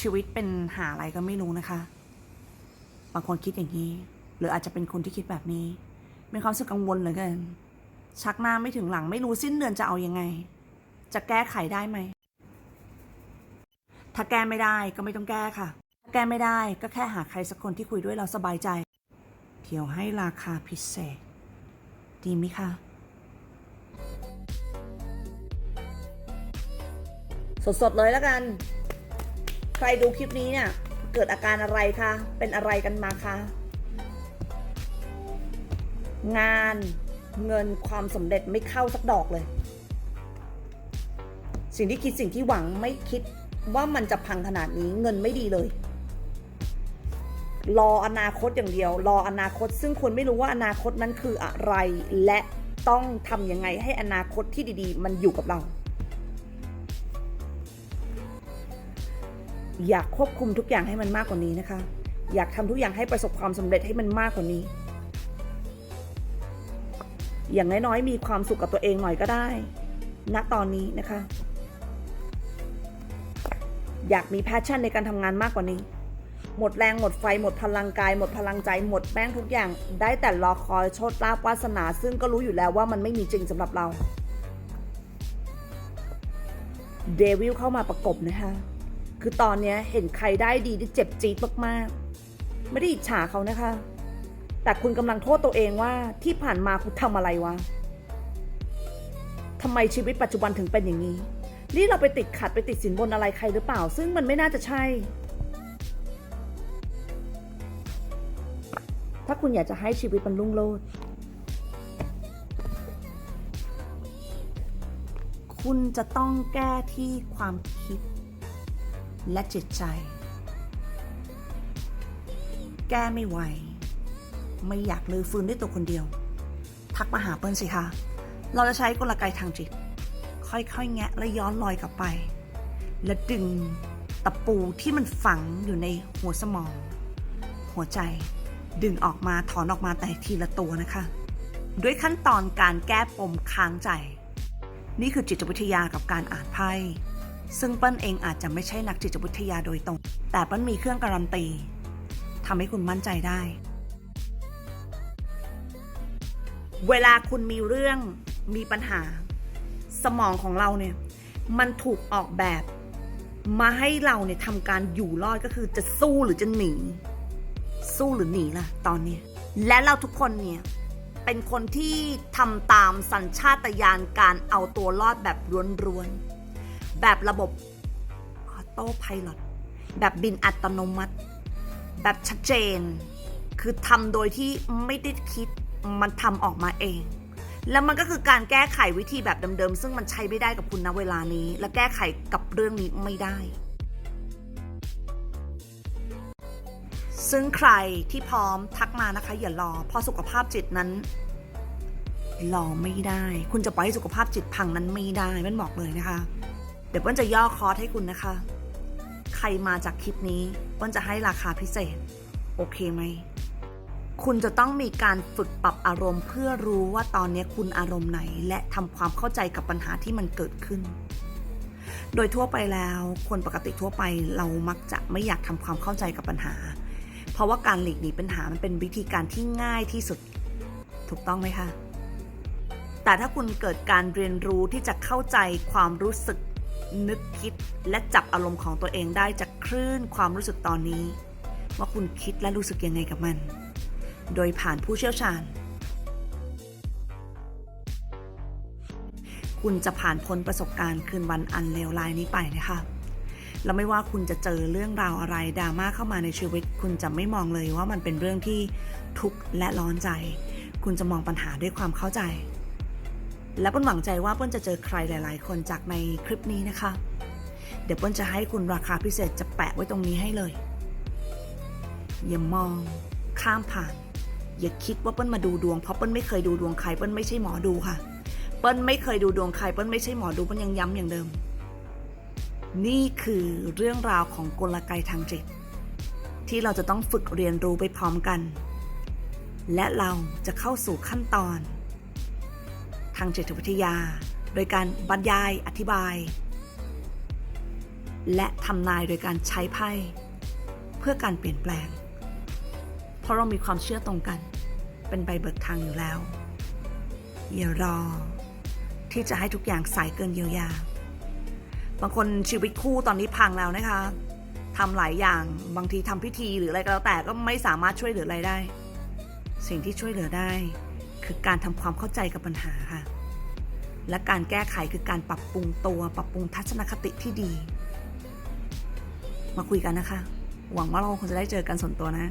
ชีวิตเป็นหาอะไรก็ไม่รู้นะคะ บางคนคิดอย่างนี้ หรืออาจจะเป็นคนที่คิดแบบนี้มีความรู้สึกกังวลเหลือเกิน ชักหน้าไม่ถึงหลังไม่รู้สิ้นเดือนจะเอายังไง จะแก้ไขได้ไหม ถ้าแก้ไม่ได้ก็ไม่ต้องแก้ค่ะ ถ้าแก้ไม่ได้ก็แค่หาใครสักคนที่คุยด้วยเราสบายใจเดี๋ยวให้ราคาพิเศษ ดีไหมคะสดๆเลยแล้วกัน ใครดูคลิปนี้เนี่ยเกิดอาการอะไรคะ เป็นอะไรกันมาคะ งานเงินความสำเร็จไม่เข้าสักดอกเลย สิ่งที่คิดสิ่งที่หวังไม่คิดว่ามันจะพังขนาดนี้เงินไม่ดีเลย รออนาคตอย่างเดียว รออนาคต ซึ่งคุณไม่รู้ว่าอนาคตนั้นคืออะไร และต้องทำยังไงให้อนาคตที่ดี ๆ มันอยู่กับเรา อยากควบคุมทุกอย่างให้มันมากกว่านี้นะคะ อยากทำทุกอย่างให้ประสบความสำเร็จให้มันมากกว่านี้ อย่างน้อยๆมีความสุขกับตัวเองหน่อยก็ได้ ณตอนนี้นะคะ อยากมีแพชชั่นในการทำงานมากกว่านี้ หมดแรงหมดไฟหมดพลังกาย หมดพลังใจ หมดแป้งทุกอย่าง ได้แต่รอคอยโชดลาบวาสนา ซึ่งก็รู้อยู่แล้วว่ามันไม่มีจริงสำหรับเราเดวิลเข้ามาประกบนะคะ คือตอนเนี้ยเห็นใครได้ดีที่เจ็บจี๊ดมากๆ ไม่ได้อิจฉาเขานะคะ แต่คุณกำลังโทษตัวเองว่าที่ผ่านมาคุณทำอะไรวะทำไมชีวิตปัจจุบันถึงเป็นอย่างนี้ นี่เราไปติดขัดไปติดสินบนอะไรใครหรือเปล่า ซึ่งมันไม่น่าจะใช่ ถ้าคุณอยากจะให้ชีวิตมันรุ่งโรจน์คุณจะต้องแก้ที่ความคิด และจิตใจ แก้ไม่ไหว ไม่อยากลือฟื้นด้วยตัวคนเดียว ทักมาหาเปิ้ลสิคะ เราจะใช้กลไกทางจิต ค่อยๆ แงะและย้อนลอยกลับไป และดึงตะปูที่มันฝังอยู่ในหัวสมอง หัวใจดึงออกมาถอนออกมาแต่ทีละตัวนะคะ ด้วยขั้นตอนการแก้ปมค้างใจ นี่คือจิตวิทยากับการอ่านไพ่ ซึ่งเปิ้ลเองอาจจะไม่ใช่นักจิตวิทยาโดยตรง แต่เปิ้ลมีเครื่องการันตีทำให้คุณมั่นใจได้ เวลาคุณมีเรื่องมีปัญหา สมองของเราเนี่ย มันถูกออกแบบ มาให้เราเนี่ยทำการอยู่รอดก็คือจะสู้หรือจะหนี สู้หรือหนีล่ะ ตอนนี้และเราทุกคนเนี่ยเป็นคนที่ทำตามสัญชาตญาณการเอาตัวรอดแบบร้วนๆ แบบระบบออโต้พายแบบบินอัตโนมัติ แบบชัดเจน คือทำโดยที่ไม่ได้คิดมันทำออกมาเอง แล้วมันก็คือการแก้ไขวิธีแบบเดิมๆ ซึ่งมันใช้ไม่ได้กับคุณณเวลานี้ และแก้ไขกับเรื่องนี้ไม่ได้ ซึ่งใครที่พร้อมทักมานะคะ อย่ารอเพราะสุขภาพจิตนั้นรอไม่ได้ คุณจะปล่อยให้สุขภาพจิตพังนั้นไม่ได้มันบอกเลยนะคะ ดี๋ยวเปิ้ลจะย่อคอร์สให้คุณนะคะ ใครมาจากคลิปนี้เปิ้ลจะให้ราคาพิเศษ โอเคไหม คุณจะต้องมีการฝึกปรับอารมณ์ เพื่อรู้ว่าตอนนี้คุณอารมณ์ไหน และทำความเข้าใจกับปัญหาที่มันเกิดขึ้น โดยทั่วไปแล้วคนปกติทั่วไปเรามักจะไม่อยากทำความเข้าใจกับปัญหา เพราะว่าการหลีกหนีปัญหามันเป็นวิธีการที่ง่ายที่สุด ถูกต้องไหมคะแต่ถ้าคุณเกิดการเรียนรู้ที่จะเข้าใจความรู้สึก นึกคิดและจับอารมณ์ของตัวเองได้จากคลื่นความรู้สึกตอนนี้ ว่าคุณคิดและรู้สึกยังไงกับมัน โดยผ่านผู้เชี่ยวชาญ คุณจะผ่านพ้นประสบการณ์คืนวันอันเลวร้ายนี้ไปนะคะแล้วไม่ว่าคุณจะเจอเรื่องราวอะไรดราม่าเข้ามาในชีวิต คุณจะไม่มองเลยว่ามันเป็นเรื่องที่ทุกข์และร้อนใจ คุณจะมองปัญหาด้วยความเข้าใจ และเปิ้ลหวังใจว่าเปิ้ลจะเจอใครหลาย ๆ คนจากในคลิปนี้นะคะ เดี๋ยวเปิ้ลจะให้คุณราคาพิเศษจะแปะไว้ตรงนี้ให้เลย อย่ามอง ข้ามผ่าน อย่าคิดว่าเปิ้ลมาดูดวงเพราะเปิ้ลไม่เคยดูดวงใครเปิ้ลไม่ใช่หมอดูค่ะ เปิ้ลไม่เคยดูดวงใครเปิ้ลไม่ใช่หมอดูเปิ้ลยังย้ำอย่างเดิม นี่คือเรื่องราวของกลไกทางจิต ที่เราจะต้องฝึกเรียนรู้ไปพร้อมกัน และเราจะเข้าสู่ขั้นตอน ทางจิตวิทยา โดยการบรรยายอธิบาย และทำนายโดยการใช้ไพ่ เพื่อการเปลี่ยนแปลง เพราะเรามีความเชื่อตรงกัน เป็นใบเบิกทางอยู่แล้ว อย่ารอ ที่จะให้ทุกอย่างสายเกินเยียวยา บางคนชีวิตคู่ตอนนี้พังแล้วนะคะทำหลายอย่างบางทีทำพิธีหรืออะไรก็แล้วแต่ก็ไม่สามารถช่วยเหลืออะไรได้ สิ่งที่ช่วยเหลือได้ คือการทำความเข้าใจกับปัญหาค่ะ และการแก้ไขคือการปรับปรุงตัว ปรับปรุงทัศนคติที่ดี มาคุยกันนะคะ หวังว่าเราคงจะได้เจอกันส่วนตัวนะ